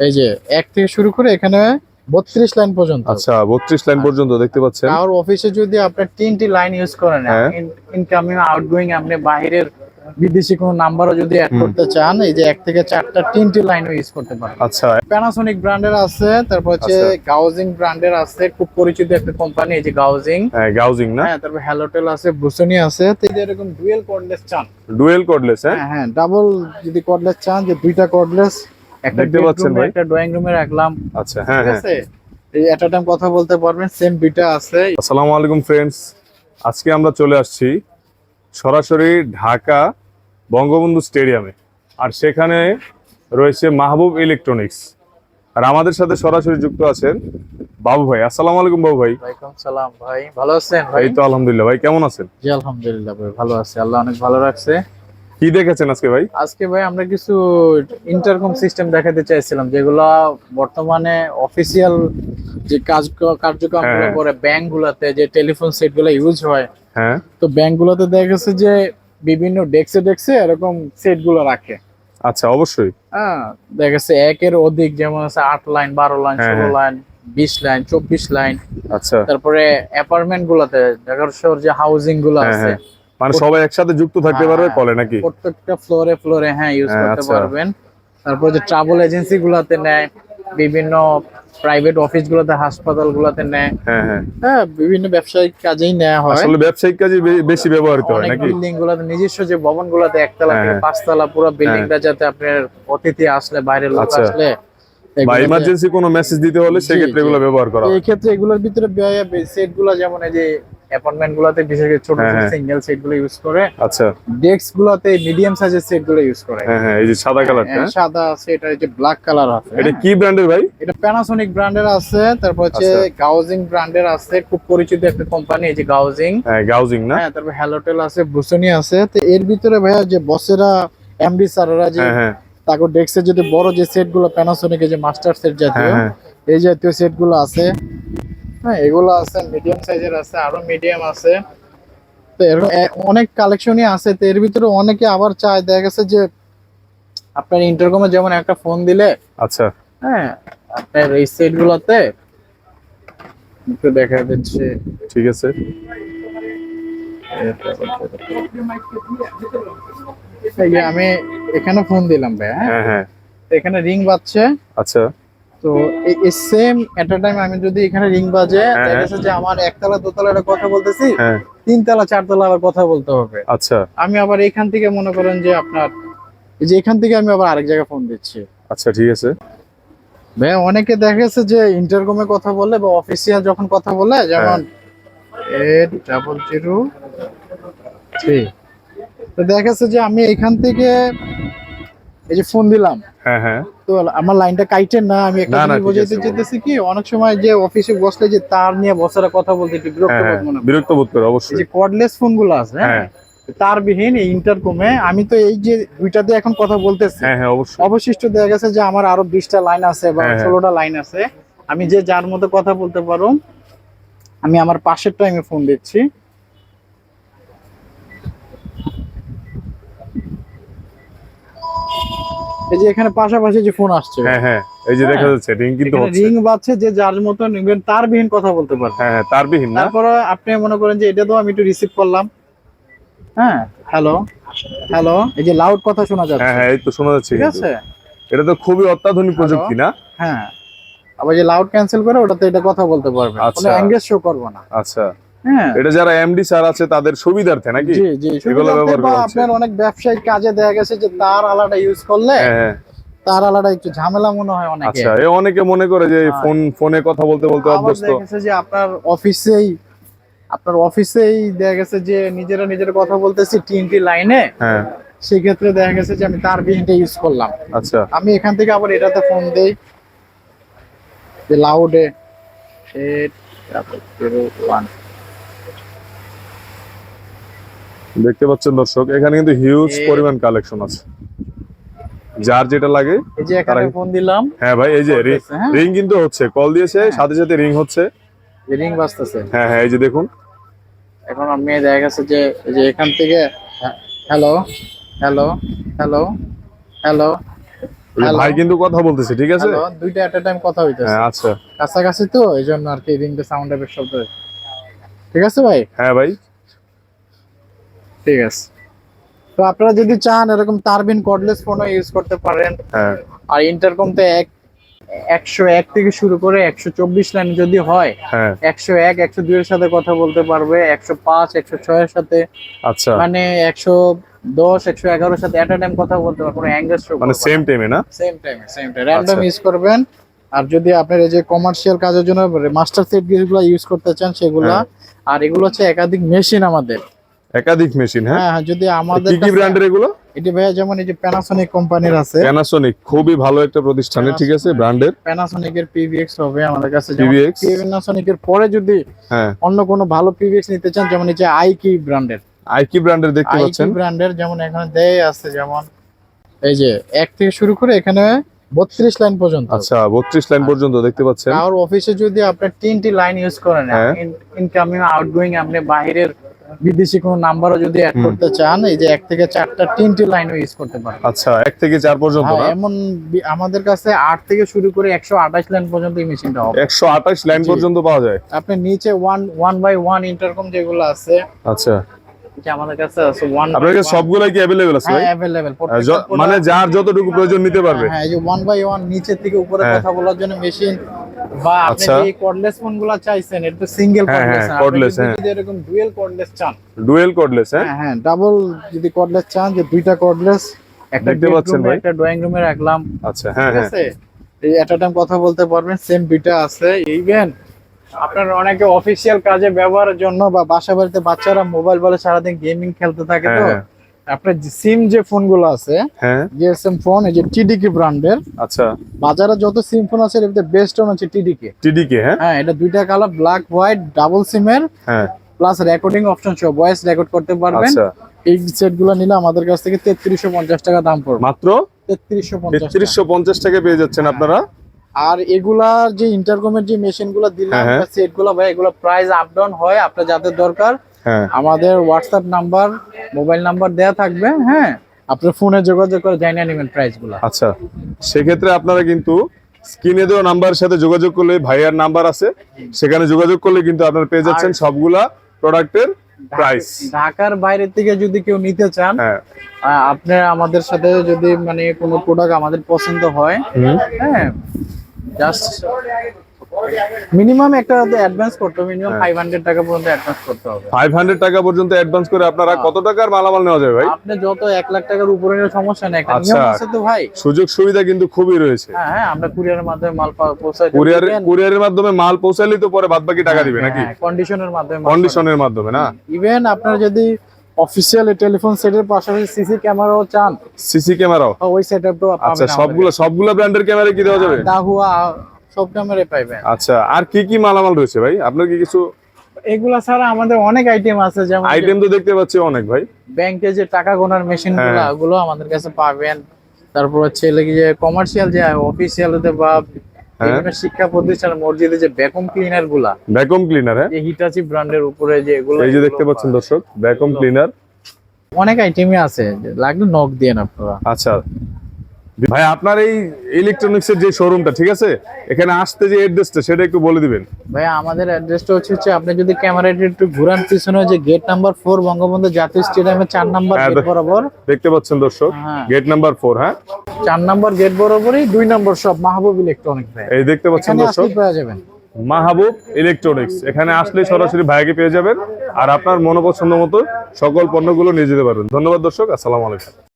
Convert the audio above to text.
এই যে এক থেকে শুরু করে এখানে বত্রিশ লাইন পর্যন্ত। আচ্ছা বত্রিশ লাইন পর্যন্ত দেখতে পাচ্ছেন। কারোর অফিসে যদি আপনার তিনটি লাইন ইউজ করেন হ্যাঁ। ইনকামিং আউটগোয়িং আপনি বাইরের বিদেশি কোনো নাম্বারও যদি অ্যাড করতে চান এই যে এক থেকে চারটা তিনটি লাইনও ইউজ করতে পারেন। আচ্ছা। প্যানাসোনিক ব্র্যান্ডের আছে তারপর হচ্ছে আচ্ছা। গাউজিং ব্র্যান্ডের আছে খুব পরিচিত একটা কোম্পানি এই যে গাউজিং হ্যাঁ গাউজিং না? হ্যাঁ তারপর হ্যালোটেল আছে ব্রুসনি আছে তো এই যে এরকম ডুয়েল কর্ডলেস চান। ডুয়েল কর্ডলেস হ্যাঁ? হ্যাঁ হ্যাঁ ডাবল যদি কর্ডলেস চান যে দুইটা কর্ডলেস একটা দেখতে পাচ্ছেন ভাই? একটা ড্রয়িং রুমে রাখলাম। আচ্ছা হ্যাঁ হ্যাঁ। এই এট টাইম কথা বলতে পারবেন সেম দুইটা আছে। আসসালামু আলাইকুম ফ্রেন্ডস আজকে আমরা চলে আসছি সরাসরি ঢাকা বঙ্গবন্ধু স্টেডিয়ামে। আর সেখানে রয়েছে মাহবুব ইলেকট্রনিক্স। আর আমাদের সাথে সরাসরি যুক্ত আছেন বাবু ভাই। আসসালামু আলাইকুম বাবু ভাই। ওয়ালাইকুম সালাম ভাই। ভালো আছেন ভাই? তো আলহামদুলিল্লাহ ভাই কেমন আছেন? জি আলহামদুলিল্লাহ ভাই ভালো আছে। আল্লাহ অনেক ভালো রাখছে। কি দেখেছেন আজকে ভাই? আজকে ভাই আমরা কিছু ইন্টারকম সিস্টেম দেখাতে চাইছিলাম যেগুলো বর্তমানে অফিসিয়াল যে কাজ কার্যক্রম হ্যাঁ। করে ব্যাংক গুলাতে যে টেলিফোন সেটগুলো ইউজ হয়। হ্যাঁ। তো ব্যাংক গুলোতে দেখা গেছে যে বিভিন্ন ডেস্কে ডেস্কে এরকম সেটগুলো রাখে। আচ্ছা অবশ্যই। হ্যাঁ দেখা গেছে একের অধিক যেমন আছে আট লাইন বারো লাইন হ্যাঁ, ষোলো হ্যাঁ। লাইন বিশ লাইন চব্বিশ লাইন আচ্ছা। তারপরে অ্যাপার্টমেন্ট গুলাতে ঢাকার শহর যে হাউজিংগুলো হ্যাঁ, আছে। হ্যাঁ। মানে সবাই একসাথে যুক্ত থাকতে পারবে হ্যাঁ। কলে নাকি? প্রত্যেকটা ফ্লোরে ফ্লোরে হ্যাঁ ইউজ হ্যাঁ, করতে আচ্ছা। পারবেন। তারপর যে ট্রাভেল এজেন্সি গুলাতে নেয় বিভিন্ন প্রাইভেট অফিস গুলোতে হাসপাতাল গুলাতে নেয়। হ্যাঁ হ্যাঁ। হ্যাঁ বিভিন্ন ব্যবসায়িক কাজেই নেওয়া হয়। আসলে ব্যবসায়িক কাজে বেশি ব্যবহৃত হয় নাকি? বিল্ডিং গুলাতে নিজস্ব যে ভবন গুলাতে একতলা হ্যাঁ, থেকে হ্যাঁ। পাঁচতলা পুরো বিল্ডিংটা যাতে আপনার অতিথি আসলে বাইরের লোক আচ্ছা। আসলে বা ইমার্জেন্সি কোনো মেসেজ দিতে হলে সেক্ষেত্রে এগুলো ব্যবহার করা হয়। এই ক্ষেত্রে এগুলোর ভিতরে সেটগুলো যেমন এই যে অ্যাপার্টমেন্ট গুলাতে বিশেষ করে ছোট হ্যাঁ, হ্যাঁ। সিঙ্গেল সেটগুলো ইউজ করে। আচ্ছা। ডেস্ক গুলাতে মিডিয়াম সাইজের সেটগুলো ইউজ করে। হ্যাঁ হ্যাঁ এই যে সাদা কালারটা হ্যাঁ, সাদা এটা এই যে ব্ল্যাক কালার আছে। এটা হ্যাঁ। কি ব্র্যান্ডের ভাই? এটা প্যানাসোনিক ব্র্যান্ডের আছে তারপর হচ্ছে আচ্ছা। গাউজিং ব্র্যান্ডের আছে খুব পরিচিত একটা কোম্পানি এই যে গাউজিং হ্যাঁ গাউজিং না? হ্যাঁ তারপর হ্যালোটেল আছে ব্রুসনি আছে। তো এর ভিতরে ভাইয়া যে বসেরা এমডি স্যাররা যে হ্যাঁ হ্যাঁ। ডেস্কের যদি বড় যে সেটগুলো প্যানাসোনিক যে মাস্টার সেট জাতীয় হ্যাঁ, এই জাতীয় সেটগুলো আছে। হ্যাঁ এগুলো আছে মিডিয়াম সাইজের আছে আরও মিডিয়াম আছে। তো এরকম অনেক কালেকশনই আছে তো এর ভিতরে অনেকে আবার চায় দেখা গেছে যে আপনার ইন্টারকমে যেমন একটা ফোন দিলে আচ্ছা। হ্যাঁ আপনার এই সেট গুলোতে একটু দেখা যাচ্ছে ঠিক আছে। আমি এখানে ফোন দিলাম ভাই হ্যাঁ। হ্যাঁ হ্যাঁ। এখানে রিং বাজছে। আচ্ছা। তো এই সেম এট আ টাইম আমি যদি এখানে রিং বাজে হ্যাঁ, দেখা হ্যাঁ। যাচ্ছে যে আমার একতলা দোতলা একটা কথা বলতেছি হ্যাঁ। তিনতলা চারতলা আবার কথা বলতে হবে। আচ্ছা। আমি আবার এখান থেকে মনে করেন যে আপনার এই যে এখান থেকে আমি আবার আরেক জায়গায় ফোন দিচ্ছি। আচ্ছা ঠিক আছে। ভাই অনেকে দেখা গেছে যে ইন্টারকমে কথা বলে বা অফিসিয়াল যখন কথা বলে যেমন এইট ডাবল জিরো থ্রি তো দেখা গেছে যে আমি এখান থেকে এই যে ফোন দিলাম। হ্যাঁ হ্যাঁ। তো আমার লাইনটা কাইটেন না আমি একটা জিনিস বোঝাইতে যেতেছি কি অনেক সময় যে অফিসে বসলে যে তার নিয়ে বসারা কথা বলতে একটু বিরক্ত হ্যাঁ বোধ মনে বিরক্ত বোধ করে অবশ্যই যে কর্ডলেস ফোনগুলো আছে হ্যাঁ? হ্যাঁ। তার এই ইন্টারকমে আমি তো এই যে দুইটাতে এখন কথা বলতেছি। হ্যাঁ হ্যাঁ অবশ্যই। অবশিষ্ট দেখা গেছে যে আমার আরও বিশটা লাইন আছে বা হ্যাঁ, হ্যাঁ। ষোলোটা লাইন আছে। আমি যে যার মতো কথা বলতে পারো আমি আমার পাশের টাইমে ফোন দিচ্ছি। এই যে এখানে পাশাপাশি যে ফোন আসছে। হ্যাঁ হ্যাঁ এই যে দেখা হ্যাঁ। যাচ্ছে রিং কিন্তু হচ্ছে। রিং বাজছে যে যার মতো নিবেন তার বিহীন কথা বলতে পারবে হ্যাঁ হ্যাঁ তার বিহীন না। তারপরে আপনি মনে করেন যে এটা তো আমি একটু রিসিভ করলাম। হ্যাঁ হ্যালো হ্যালো এই যে লাউড কথা শোনা হ্যাঁ যাচ্ছে। হ্যাঁ এই তো শোনা যাচ্ছে ঠিক আছে? এটা তো খুবই অত্যাধুনিক প্রযুক্তি না? হ্যাঁ। আবার যে লাউড ক্যান্সেল করে ওটাতে এটা কথা বলতে পারবে। কোনো আচ্ছা। এঙ্গেজ শো করব না। আচ্ছা। হ্যাঁ এটা যারা এমডি স্যার আছে তাদের সুবিধার্থে নাকি? জি জি এগুলো ব্যবহার করা আপনার অনেক ব্যবসায়িক কাজে দেখা গেছে যে তার আলাদা ইউজ করলে হ্যাঁ হ্যাঁ। তার আলাদা একটু ঝামেলা মনে হয় অনেকে। আচ্ছা এ অনেকে মনে করে যে হ্যাঁ। ফোন ফোনে কথা বলতে বলতে অভ্যস্ত। যে আপনার অফিসেই আপনার অফিসেই দেখা গেছে যে নিজেরা নিজের কথা বলতেছি তিনটি লাইনে হ্যাঁ। সেই ক্ষেত্রে দেখা গেছে যে আমি তার বিহীনটা ইউজ করলাম। আচ্ছা। আমি এখান থেকে আবার এটাতে ফোন দেই। যে লাউডে এইট জিরো ওয়ান দেখতে পাচ্ছেন দর্শক এখানে কিন্তু হিউজ পরিমাণ কালেকশন আছে। যার যেটা লাগে এই যে এখানে ফোন দিলাম। হ্যাঁ ভাই এই যে হ্যাঁ? রিং কিন্তু হচ্ছে কল দিয়েছে হ্যাঁ। সাথে সাথে রিং হচ্ছে। রিং বাজতেছে। হ্যাঁ হ্যাঁ এই যে দেখুন। এখন আমি দেখা গেছে যে এই যে এখান থেকে হ্যালো হ্যালো হ্যালো হ্যালো ভাই কিন্তু কথা বলতেছে ঠিক আছে? দুইটা এট টাইম কথা হইতেছে। হ্যাঁ আচ্ছা। কাছাকাছি তো এই জন্য আর কি রিংটা সাউন্ড এফেক্ট শব্দ ঠিক আছে ভাই? হ্যাঁ ভাই। ঠিক আছে। তো আপনারা যদি চান এরকম তারবিন কর্ডলেস ফোনও ইউজ করতে পারেন। হ্যাঁ। আর ইন্টারকম তো এক একশো এক থেকে শুরু করে একশো চব্বিশ লাইন যদি হয় হ্যাঁ। একশো এক একশো দুইয়ের সাথে কথা বলতে পারবে একশো পাঁচ একশো ছয়ের সাথে। আচ্ছা। মানে একশো দশ একশো এগারোর সাথে এট টাইম কথা বলতে পারবে কোনো অ্যাঙ্গেজ মানে সেম টাইমে না? সেম টাইমে সেম টাইম র্যান্ডম। ইউজ করবেন। আর যদি আপনার এই যে কমার্শিয়াল কাজের জন্য মাস্টার সেটগুলো ইউজ করতে চান সেগুলা। হ্যাঁ। আর এগুলো হচ্ছে একাধিক মেশিন আমাদের। একাধিক মেশিন হ্যাঁ? হ্যাঁ হ্যাঁ, যদি আমাদের কি কি ব্র্যান্ডের এগুলো? এটি ভাইয়া যেমন এই যে প্যানাসোনিক কোম্পানির আছে। প্যানাসোনিক খুবই ভালো একটা প্রতিষ্ঠানে ঠিক আছে ব্র্যান্ডের প্যানাসোনিক এর পিভিএক্স হবে আমাদের কাছে। PVX? প্যানাসোনিক এর পরে যদি হ্যাঁ। অন্য কোনো ভালো পিভিএক্স নিতে চান যেমন এই যে আইকি ব্র্যান্ডের আইকি ব্র্যান্ডের দেখতে পাচ্ছেন? আইকি ব্র্যান্ডের যেমন এখানে দেয় আছে যেমন এই যে এক থেকে শুরু করে এখানে বত্রিশ লাইন পর্যন্ত। আচ্ছা বত্রিশ লাইন পর্যন্ত দেখতে পাচ্ছেন। আর অফিসে যদি আপনি তিনটি লাইন ইউজ করেন হ্যাঁ। ইনকামিং আউটগোয়িং আপনি বাইরের বিদেশি কোনো নাম্বারও যদি অ্যাড করতে চান এই যে এক থেকে চারটা তিনটি লাইনও ইউজ করতে পারেন। আচ্ছা এক থেকে চার পর্যন্ত হ্যাঁ, না? এমন আমাদের কাছে আট থেকে শুরু করে একশো আঠাশ লাইন পর্যন্ত এই মেশিনটা হবে। একশো আঠাশ লাইন পর্যন্ত পাওয়া যায়? আপনি নিচে one one by one intercom যেগুলো আছে আচ্ছা। আমাদের কাছে আছে ওয়ান আপনার কাছে সবগুলাই কি আছে? হ্যাঁ অ্যাভেলেবেল মানে যার যতটুকু প্রয়োজন নিতে পারবে। হ্যাঁ এই যে ওয়ান বাই ওয়ান নিচের থেকে উপরে হ্যাঁ। কথা বলার জন্য মেশিন বা আপনি আচ্ছা। যে কর্ডলেস ফোনগুলো চাইছেন এটা সিঙ্গেল হ্যাঁ, কর্ডলেস হ্যাঁ, হ্যাঁ। এরকম ডুয়েল কর্ডলেস চান। ডুয়েল কোডলেস হ্যাঁ? হ্যাঁ হ্যাঁ ডাবল যদি কর্ডলেস চান যে দুইটা কর্ডলেস একটা দেখতে পাচ্ছেন ভাই? একটা ড্রয়িং রুমে রাখলাম। আচ্ছা হ্যাঁ হ্যাঁ। আছে? এই এট টাইম কথা বলতে পারবেন সেম দুইটা আছে। ইভেন আপনার অনেকে অফিসিয়াল কাজে ব্যবহারের জন্য বা বাসা বাড়িতে বাচ্চারা মোবাইল বলে সারাদিন গেমিং খেলতে থাকে তো হ্যাঁ, আপনার সিম যে ফোনগুলো আছে হ্যাঁ। জিএসএম ফোন এই যে টিডিকে ব্র্যান্ডের আচ্ছা। বাজারে যত সিম ফোন আছে এর বেস্ট ফোন হচ্ছে টিডিকে টিডিকে হ্যাঁ? হ্যাঁ এটা দুইটা কালার ব্ল্যাক হোয়াইট ডাবল সিমের হ্যাঁ। প্লাস রেকর্ডিং অপশন সহ ভয়েস রেকর্ড করতে পারবেন। আচ্ছা। এই সেটগুলো নিলে আমাদের কাছ থেকে তেত্রিশশো পঞ্চাশ টাকা দাম পড়বে। মাত্র? তেত্রিশশো পঞ্চাশ তেত্রিশশো পঞ্চাশ টাকা পেয়ে যাচ্ছেন আপনারা? আর এগুলার যে ইন্টারকমের যে মেশিনগুলো দিলাম হ্যাঁ, হ্যাঁ। সেটগুলো ভাই এগুলো প্রাইস আপ ডাউন হয় আপনার যাদের দরকার হ্যাঁ আমাদের হোয়াটসঅ্যাপ নাম্বার মোবাইল নাম্বার দেয়া থাকবে হ্যাঁ? আপনার ফোনে যোগাযোগ করে জানিয়ে নেবেন প্রাইসগুলো। আচ্ছা সেক্ষেত্রে আপনারা কিন্তু স্ক্রিনে দেওয়া নাম্বারের সাথে যোগাযোগ করলে ভাইয়ার নাম্বার আছে সেখানে যোগাযোগ করলে কিন্তু আপনারা পেয়ে যাচ্ছেন সবগুলা প্রোডাক্টের প্রাইস ঢাকার বাইরে থেকে যদি কেউ নিতে চান হ্যাঁ। আহ, আপনার আমাদের সাথে যদি মানে কোনো প্রোডাক্ট আমাদের পছন্দ হয় হ্যাঁ জাস্ট মিনিমাম একটা অ্যাডভান্স করতে হবে মিনিমাম হ্যাঁ। ফাইভ হান্ড্রেড টাকা পর্যন্ত অ্যাডভান্স করতে হবে। ফাইভ হান্ড্রেড টাকা পর্যন্ত অ্যাডভান্স করে আপনারা কত টাকার মালামাল নেওয়া ভাই? আপনি যত এক লাখ টাকার উপরে নিলে সমস্যা নেই একটা আচ্ছা। নিয়ম আছে তো ভাই। সুযোগ সুবিধা কিন্তু খুবই রয়েছে। হ্যাঁ হ্যাঁ আমরা কুরিয়ারের মাধ্যমে মাল পৌঁছাই কুরিয়ার কুরিয়ারের মাধ্যমে মাল পৌঁছালেই তো পরে বাদ বাকি টাকা দিবে হ্যাঁ, নাকি? হ্যাঁ, কন্ডিশনের মাধ্যমে কন্ডিশনের মাধ্যমে না? ইভেন আপনার যদি অফিসিয়াল টেলিফোন সেটের পাশাপাশি সিসি ক্যামেরাও চান। সিসি ক্যামেরাও ওই সেটআপটাও আচ্ছা সবগুলো সবগুলো ব্র্যান্ডের ক্যামেরা কি দেওয়া যাবে? দাহুয়া সব ক্যামেরায় পাইবেন। আচ্ছা আর কি কি মালামাল রয়েছে ভাই? আপনার কি কিছু? এগুলা ছাড়া আমাদের অনেক আইটেম আছে যেমন আইটেম তো দেখতে পাচ্ছি অনেক ভাই। ব্যাংকে যে টাকা গোনার মেশিনগুলো হ্যাঁ। ওগুলো আমাদের কাছে পাবেন। তারপর হচ্ছে যে কমার্শিয়াল যে অফিসিয়াল বা হ্যাঁ। বিভিন্ন শিক্ষা প্রতিষ্ঠান মসজিদে যে ভ্যাকুম ক্লিনারগুলা ভ্যাকুম ক্লিনার হ্যাঁ। হিটাচি ব্র্যান্ডের উপরে যে এগুলো এই যে দেখতে পাচ্ছেন। দর্শক ভ্যাকুম ক্লিনার অনেক আইটেমই আছে লাগলে নক দিয়ে আপনারা। আচ্ছা। ভাই আপনার এই ইলেকট্রনিক্স এর যে শোরুমটা ঠিক আছে? এখানে আসতে যে অ্যাড্রেসটা সেটা একটু বলে দিবেন। ভাই আমাদের অ্যাড্রেসটা হচ্ছে হচ্ছে আপনি যদি ক্যামেরাটি একটু ঘুরান পিছনে যে গেট নাম্বার ফোর বঙ্গবন্ধু জাতীয় স্টেডিয়ামের চার নাম্বার গেট বরাবর। দেখতে পাচ্ছেন দর্শক গেট নাম্বার ফোর হ্যাঁ? চার নাম্বার গেট বরাবরই দুই নাম্বার সব মাহবুব ইলেকট্রনিক ভাই। এই দেখতে পাচ্ছেন দর্শক যাবেন মাহবুব ইলেকট্রনিক্স এখানে আসলে সরাসরি ভাইকে পেয়ে যাবেন আর আপনার মনোপছন্দ মতো সকল পণ্যগুলো নিয়ে যেতে পারবেন। ধন্যবাদ দর্শক আসসালামু আলাইকুম।